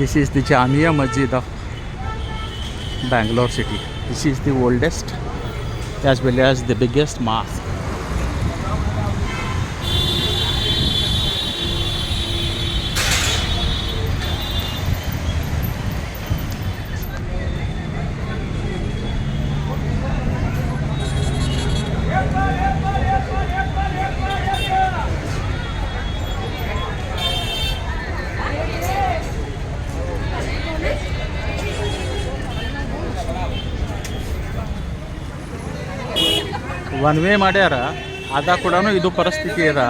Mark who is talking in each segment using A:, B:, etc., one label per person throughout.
A: This is the Jamia Masjid of Bangalore city. This is the oldest as well as the biggest mosque. One way ಮಾಡ್ಯಾರ ಅದ ಕೂಡ ಇದು ಪರಿಸ್ಥಿತಿ ಅದ.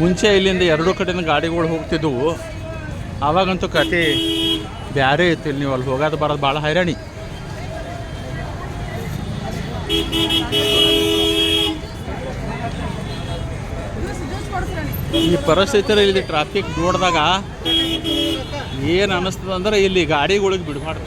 A: ಮುಂಚೆ ಇಲ್ಲಿಂದ ಎರಡು ಕಡೆಯಿಂದ ಗಾಡಿಗಳು ಹೋಗ್ತಿದ್ವು. ಆವಾಗಂತೂ ಕತೆ, ಬ್ಯಾರೆ ಇತ್ತು ನೀವು ಅಲ್ಲಿ ಹೋಗೋದು ಬರೋದು ಭಾಳ ಹೈರಾಣಿ. ಈ ಪರಿಸ್ಥಿತಿ ಇಲ್ಲಿ ಟ್ರಾಫಿಕ್ ನೋಡಿದಾಗ ಏನು ಅನ್ನಿಸ್ತದ ಅಂದ್ರೆ ಇಲ್ಲಿ ಗಾಡಿಗಳಿಗೆ ಬಿಡಬಾರ್ದು.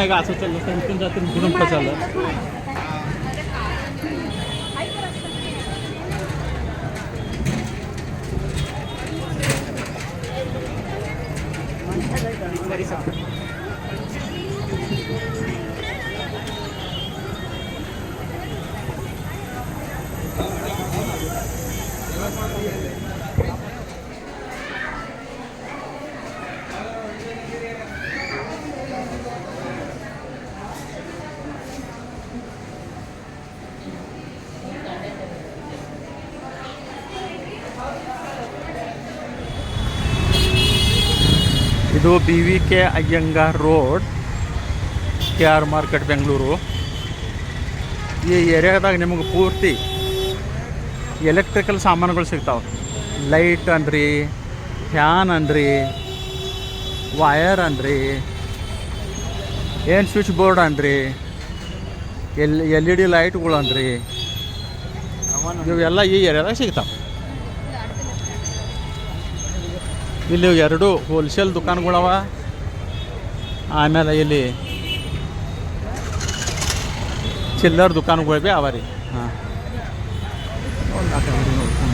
A: नाही का? असं चाललं. तर इथून जातील. इकडून का चाललं. ಇದು B V K Iyengar road, K R market, Bengaluru. ಈ ಏರಿಯಾದಾಗ ನಿಮಗೆ ಪೂರ್ತಿ ಎಲೆಕ್ಟ್ರಿಕಲ್ ಸಾಮಾನುಗಳು ಸಿಗ್ತಾವೆ. ಲೈಟ್ ಅನ್ರಿ ಫ್ಯಾನ್ ಅನ್ರಿ ವಯರ್ ಅನ್ರಿ ಏನು ಸ್ವಿಚ್ ಬೋರ್ಡ್ ಅನ್ರಿ ಎಲ್ ಎಲ್ ಇ ಡಿ ಲೈಟ್ಗಳು ಅನ್ರಿ ಇವೆಲ್ಲ ಈ ಏರಿಯಾದಾಗ ಸಿಗ್ತಾವೆ. ಇಲ್ಲಿ ಎರಡು ಹೋಲ್ಸೇಲ್ ದುಕಾನ್ಗಳವ. ಆಮೇಲೆ ಇಲ್ಲಿ ಚಿಲ್ಲರ್ ದುಕಾನ್ಗಳು ಭೀ ಅವ ರೀ ಹಾಂ.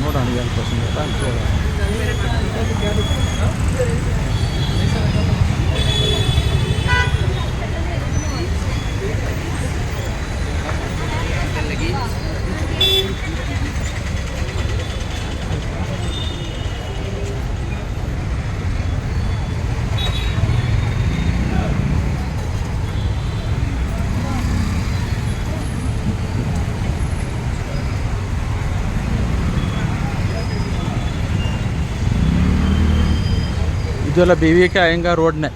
A: ನೋಡೋಣ ಇದೆಲ್ಲ ಬಿ ವಿ ಕೆ ಅಯ್ಯಂಗ ರೋಡ್ನೇ.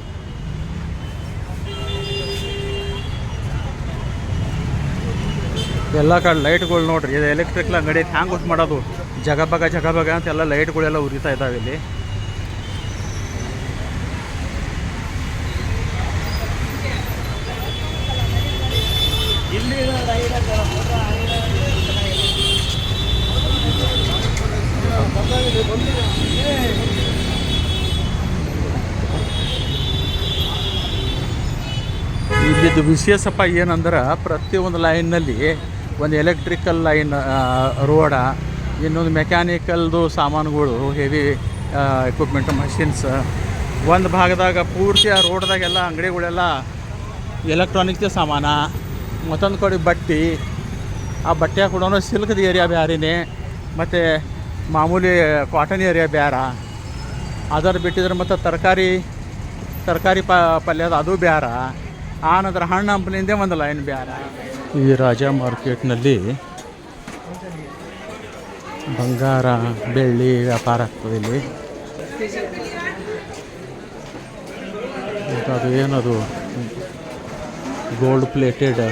A: ಎಲ್ಲ ಕಡೆ ಲೈಟ್ಗಳು ನೋಡ್ರಿ, ಇದು ಎಲೆಕ್ಟ್ರಿಕ್ ಅಂಗಡಿ ಹ್ಯಾಂಗ್ ಯೂಸ್ ಮಾಡೋದು? ಜಗಬಗ ಜಗಬಗ ಅಂತ ಎಲ್ಲ ಲೈಟ್ಗಳೆಲ್ಲ ಉರಿತಾ ಇದ್ದಾವೆ ಇಲ್ಲಿ. ಇಲ್ಲಿದ್ದು ವಿಶೇಷಪ್ಪ ಏನಂದ್ರೆ ಪ್ರತಿಯೊಂದು ಲೈನ್ನಲ್ಲಿ ಒಂದು ಎಲೆಕ್ಟ್ರಿಕಲ್ ಲೈನ್ ರೋಡ ಇನ್ನೊಂದು ಮೆಕ್ಯಾನಿಕಲ್ದು ಸಾಮಾನುಗಳು ಹೆವಿ ಎಕ್ವಿಪ್ಮೆಂಟ್ ಮಷಿನ್ಸ್ ಒಂದು ಭಾಗದಾಗ ಪೂರ್ತಿ ಆ ರೋಡ್ದಾಗೆಲ್ಲ ಅಂಗಡಿಗಳೆಲ್ಲ ಎಲೆಕ್ಟ್ರಾನಿಕ್ಸ್ ಸಾಮಾನ, ಮತ್ತೊಂದು ಕಡೆ ಬಟ್ಟೆ, ಆ ಬಟ್ಟೆ ಕೂಡ ಸಿಲ್ಕ್ದ ಏರಿಯಾ ಬ್ಯಾರಿನೇ, ಮತ್ತು ಮಾಮೂಲಿ ಕಾಟನ್ ಏರಿಯಾ ಬ್ಯಾರ ಅದರ ಬಿಟ್ಟಿದ್ರೆ ಮತ್ತು ತರಕಾರಿ ತರಕಾರಿ ಪಲ್ಯದ ಅದು ಬ್ಯಾರ. ಆ ನಂತರ ಹಣ್ಣು ಹಂಪಲಿಂದೇ ಒಂದು ಲೈನ್ ಬ್ಯಾರ. ಈ ರಾಜಾ ಮಾರ್ಕೆಟ್ನಲ್ಲಿ ಬಂಗಾರ, ಬೆಳ್ಳಿ ವ್ಯಾಪಾರ ಆಗ್ತದೆ ಇಲ್ಲಿ. ಅದು ಏನದು? ಗೋಲ್ಡ್ ಪ್ಲೇಟೆಡ್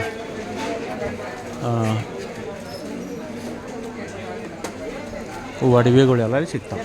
A: ಒಡವೆಗಳೆಲ್ಲ ಸಿಗ್ತಾವೆ.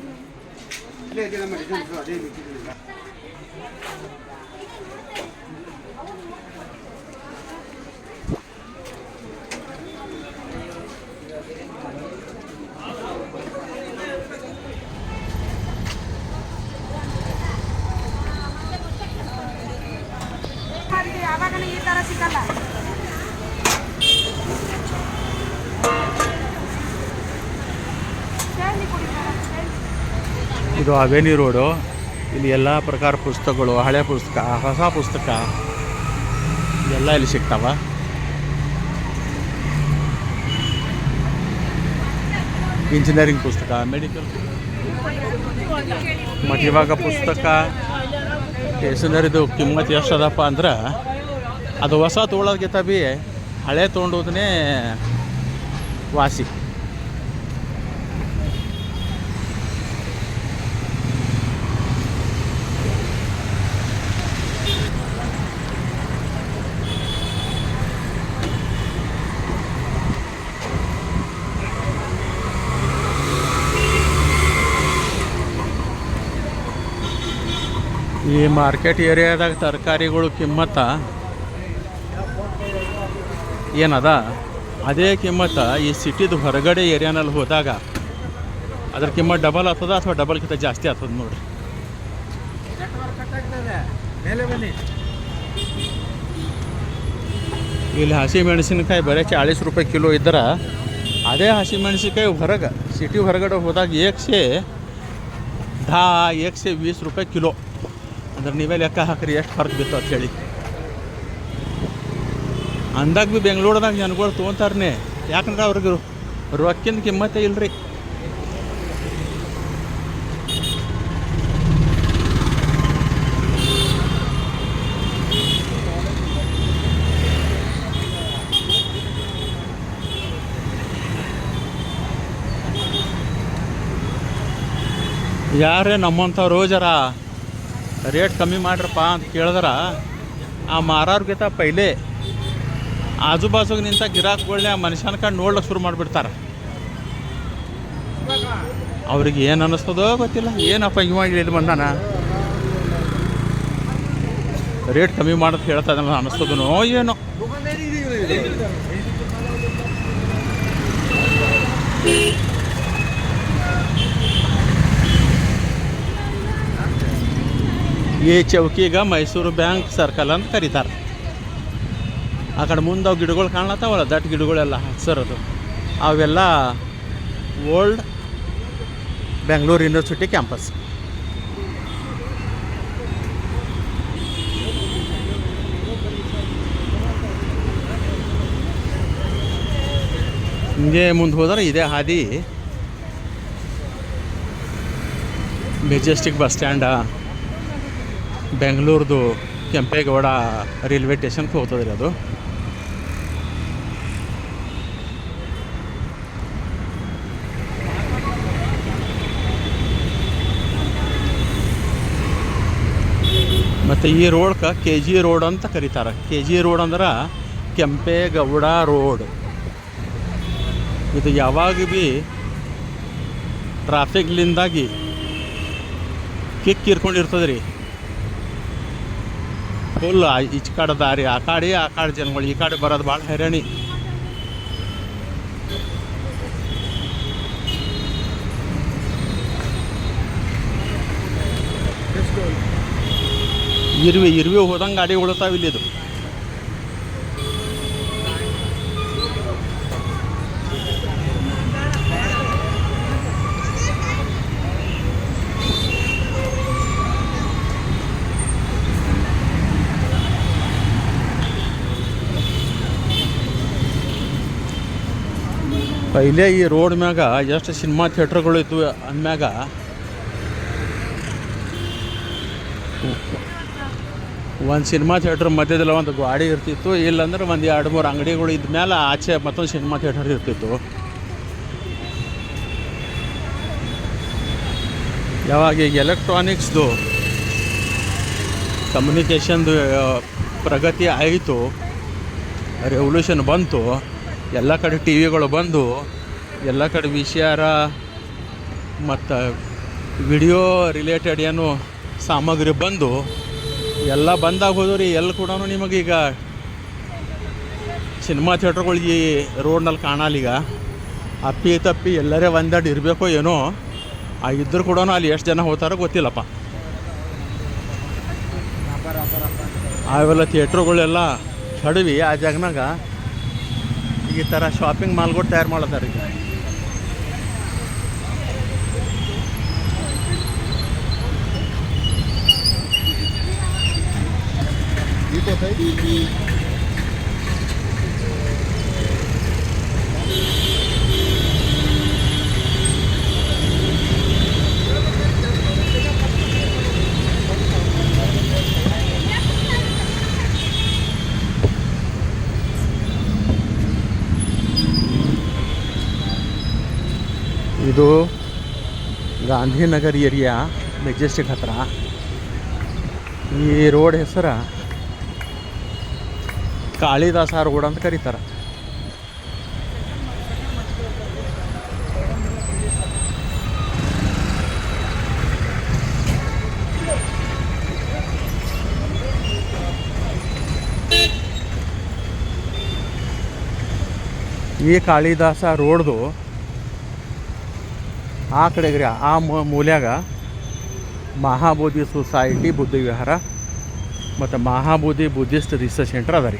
B: ಆವಾಗ ಈ ತರ ಸಿಗಲ್ಲ
A: ಇದು ಅವೇನಿ ರೋಡು ಇಲ್ಲಿ ಎಲ್ಲ ಪ್ರಕಾರ ಪುಸ್ತಕಗಳು, ಹಳೆ ಪುಸ್ತಕ, ಹೊಸ ಪುಸ್ತಕ ಎಲ್ಲ ಇಲ್ಲಿ ಸಿಗ್ತಾವ. ಇಂಜಿನಿಯರಿಂಗ್ ಪುಸ್ತಕ ಮೆಡಿಕಲ್ ಮತ್ತು ಇವಾಗ ಪುಸ್ತಕ. ಸ್ಟೇಷನರಿದು ಕಿಮ್ಮತ್ತು ಎಷ್ಟು ಅದಪ್ಪ ಅಂದ್ರೆ, ಅದು ಹೊಸ ತೊಗೊಳೋದಕ್ಕೆ ಬಿ ಹಳೆ ತೊಗೊಂಡೋದನ್ನೇ ವಾಸಿ. ಈ ಮಾರ್ಕೆಟ್ ಏರಿಯಾದಾಗ ತರಕಾರಿಗಳು ಕಿಮ್ಮತ್ತ ಏನದ? ಅದೇ ಕಿಮ್ಮತ್ತ ಈ ಸಿಟಿದು ಹೊರಗಡೆ ಏರಿಯಾನಲ್ಲಿ ಹೋದಾಗ ಅದ್ರ ಕಿಮ್ಮತ್ ಡಬಲ್ ಆಗ್ತದ ಅಥವಾ ಡಬಲ್ಕಿಂತ ಜಾಸ್ತಿ ಆಗ್ತದ ನೋಡ್ರಿ. ಇಲ್ಲಿ ಹಸಿ ಮೆಣಸಿನಕಾಯಿ ಬರೀ ಚಾಳೀಸ್ ರೂಪಾಯಿ ಕಿಲೋ ಇದ್ರೆ ಅದೇ ಹಸಿ ಮೆಣಸಿನಕಾಯಿ ಹೊರಗೆ, ಸಿಟಿ ಹೊರಗಡೆ ಹೋದಾಗ ಏಕ್ಸೆ ದಾ ಏಕ್ಸೆ ವೀಸ್ ರೂಪಾಯಿ ಕಿಲೋ. ಅಂದ್ರೆ ನೀವೇ ಲೆಕ್ಕ ಹಾಕ್ರಿ, ಎಷ್ಟು ಖರ್ಚು ಬಿತ್ತು ಅಂತ ಹೇಳಿ. ಅಂದಾಗ ಬಿ ಬೆಂಗಳೂರದಾಗ ಜನಗಳು ತೊಗೊಂತಾರನೆ. ಯಾಕಂದ್ರೆ ಅವ್ರಿಗೆ ರೊಕ್ಕಿಂದ ಕಿಮ್ಮತ್ತೇ ಇಲ್ರಿ. ಯಾರೇ ನಮ್ಮಂಥವ್ರು ಜರ ರೇಟ್ ಕಮ್ಮಿ ಮಾಡ್ರಪ್ಪ ಅಂತ ಕೇಳಿದ್ರೆ, ಆ ಮಾರೋರ್ಗಿಂತ ಪೈಲೆ ಆಜು ನಿಂತ ಗಿರಾಕ್ಗಳನ್ನೇ ಆ ಮನುಷ್ಯನ ಕಂಡು ನೋಡ್ಲಿಕ್ಕೆ ಶುರು ಮಾಡಿಬಿಡ್ತಾರೆ. ಅವ್ರಿಗೆ ಏನು ಅನ್ನಿಸ್ತದೋ ಗೊತ್ತಿಲ್ಲ. ಏನಪ್ಪ ಇವಾಗ ಇಲ್ಲಿ ಬಂದಾನ? ರೇಟ್ ಕಮ್ಮಿ ಮಾಡೋದು ಹೇಳ್ತಾ ಇದ್ದಾನ ಅನ್ನಿಸ್ತದನೋ ಏನೋ. ಈ ಚೌಕಿಗ ಮೈಸೂರು ಬ್ಯಾಂಕ್ ಸರ್ಕಲ್ ಅಂತ ಕರೀತಾರೆ. ಆ ಕಡೆ ಮುಂದೆ ಅವು ಗಿಡಗಳು ಕಾಣ್ಲತ್ತಾವಲ್ಲ ದಟ್ಟ ಗಿಡಗಳೆಲ್ಲ ಹಸರದು. ಅವೆಲ್ಲ ಓಲ್ಡ್ ಬೆಂಗಳೂರು ಯೂನಿವರ್ಸಿಟಿ ಕ್ಯಾಂಪಸ್. ಹಿಂಗೆ ಮುಂದೆ ಹೋದ್ರೆ ಇದೇ ಹಾದಿ. ಮೆಜೆಸ್ಟಿಕ್ ಬಸ್ ಸ್ಟ್ಯಾಂಡ ಬೆಂಗಳೂರ್ದು ಕೆಂಪೇಗೌಡ ರೈಲ್ವೆ ಸ್ಟೇಷನ್ಗೆ ಹೋಗ್ತದೆ ರೀ ಅದು. ಮತ್ತು ಈ ರೋಡ್ಕ ಕೆ ಜಿ ರೋಡ್ ಅಂತ ಕರೀತಾರೆ. ಕೆ ಜಿ ರೋಡ್ ಅಂದ್ರೆ ಕೆಂಪೇಗೌಡ ರೋಡ್. ಇದು ಯಾವಾಗ ಭೀ ಟ್ರಾಫಿಕ್ಲಿಂದಾಗಿ ಕಿಕ್ ಇರ್ಕೊಂಡಿರ್ತದೆ ರೀ ಫುಲ್ ಈಚ ಕಡೆ ದಾರಿ, ಆ ಕಾಡಿ ಆ ಕಾಡು ಜನಗಳು, ಈ ಕಡೆ ಬರೋದು ಭಾಳ ಹೈರಾಣಿ. ಇರುವೆ ಇರುವೆ ಹೋದಂಗೆ ಗಾಡಿ ಉಳ್ತಾವ ಇಲ್ಲಿ ಈ ರೋಡ್ ಮ್ಯಾಗ ಎಷ್ಟು ಸಿನಿಮಾ ಥಿಯೇಟ್ರ್ಗಳು ಇದ್ವು ಅಂದ್ಮ್ಯಾಗ. ಒಂದು ಸಿನಿಮಾ ಥಿಯೇಟ್ರ್ ಮಧ್ಯದಲ್ಲಿ ಒಂದು ಗಾಡಿ ಇರ್ತಿತ್ತು, ಇಲ್ಲಾಂದ್ರೆ ಒಂದು ಎರಡು ಮೂರು ಅಂಗಡಿಗಳು ಇದ್ಮೇಲೆ ಆಚೆ ಮತ್ತೊಂದು ಸಿನಿಮಾ ಥಿಯೇಟರ್ ಇರ್ತಿತ್ತು. ಯಾವಾಗ ಈಗ ಎಲೆಕ್ಟ್ರಾನಿಕ್ಸ್ದು ಕಮ್ಯುನಿಕೇಷನ್ದು ಪ್ರಗತಿ ಆಯಿತು, ರೆವಲ್ಯೂಷನ್ ಬಂತು. ಎಲ್ಲ ಕಡೆ ಟಿ ವಿಗಳು ಬಂದು ಎಲ್ಲ ಕಡೆ ವಿಷಯಾರ ಮತ್ತು ವಿಡಿಯೋ ರಿಲೇಟೆಡ್ ಏನು ಸಾಮಗ್ರಿ ಬಂದು ಎಲ್ಲ ಬಂದಾಗ ರೀ ಎಲ್ಲಿ ಕೂಡ ನಿಮಗೀಗ ಸಿನಿಮಾ ಥಿಯೇಟ್ರ್ಗಳು ಈ ರೋಡ್ನಲ್ಲಿ ಕಾಣಲ್ಲ ಈಗ. ಅಪ್ಪಿ ತಪ್ಪಿ ಎಲ್ಲರೇ ಒಂದೆರಡು ಇರಬೇಕೋ ಏನೋ, ಆ ಇದ್ರೂ ಕೂಡ ಅಲ್ಲಿ ಎಷ್ಟು ಜನ ಹೋಗ್ತಾರೋ ಗೊತ್ತಿಲ್ಲಪ್ಪ. ಅವೆಲ್ಲ ಥಿಯೇಟ್ರ್ಗಳೆಲ್ಲ ಕಡಿವಿ ಆ ಜಾಗನಾಗ. ಈ ಥರ ಶಾಪಿಂಗ್ ಮಾಲ್ಗಳು ತಯಾರು ಮಾಡ್ತಾರೆ ಈಗ ಇದು ಗಾಂಧಿನಗರ್ ಏರಿಯಾ ಮೆಜೆಸ್ಟಿಕ್ ಹತ್ರ. ಈ ರೋಡ್ ಹೆಸರ ಕಾಳಿದಾಸ ರೋಡ್ ಅಂತ ಕರೀತಾರೆ. ಈ ಕಾಳಿದಾಸ ರೋಡ್ದು ಆ ಕಡೆಗೆ ರೀ ಆ ಮೂಲ್ಯಾಗ ಮಹಾಬೋಧಿ ಸೊಸೈಟಿ ಬುದ್ಧ ವಿಹಾರ ಮತ್ತು ಮಹಾಬೋಧಿ ಬುದ್ಧಿಸ್ಟ್ ರಿಸರ್ಚ್ ಸೆಂಟರ್ ಅದ ರೀ.